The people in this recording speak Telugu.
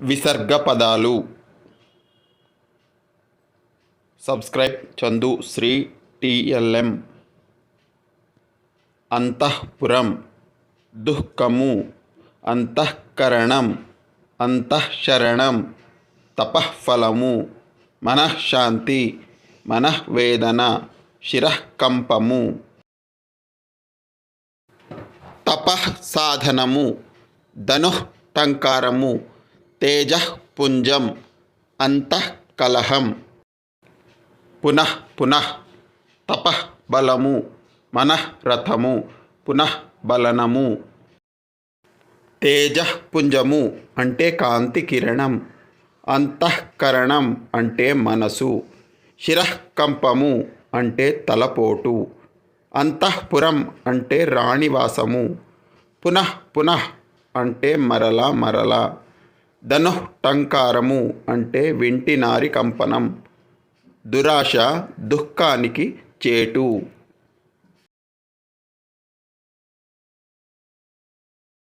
విసర్గ పదాలు సబ్స్క్రైబ్ చందు శ్రీ టిఎల్ఎం అంతఃపురం దుఃఖము అంతఃకరణం అంతఃశరణం తపఃఫలము మనఃశాంతి మనఃవేదన శిరఃకంపము తపః సాధనము తేజపుంజం పుంజం అంతఃకలహం పునః పునః తపబలము బలము మనః పునః బలనము. తేజః పుంజము అంటే కాంతి కిరణం అంతఃకరణం అంటే మనసు శిరకంపము అంటే తలపోటు అంతఃపురం అంటే రాణివాసము పునః పునః అంటే మరలా మరలా. ధనుఃటంకారము అంటే వింటి నారి కంపనం దురాశ దుఃఖానికి చేటు.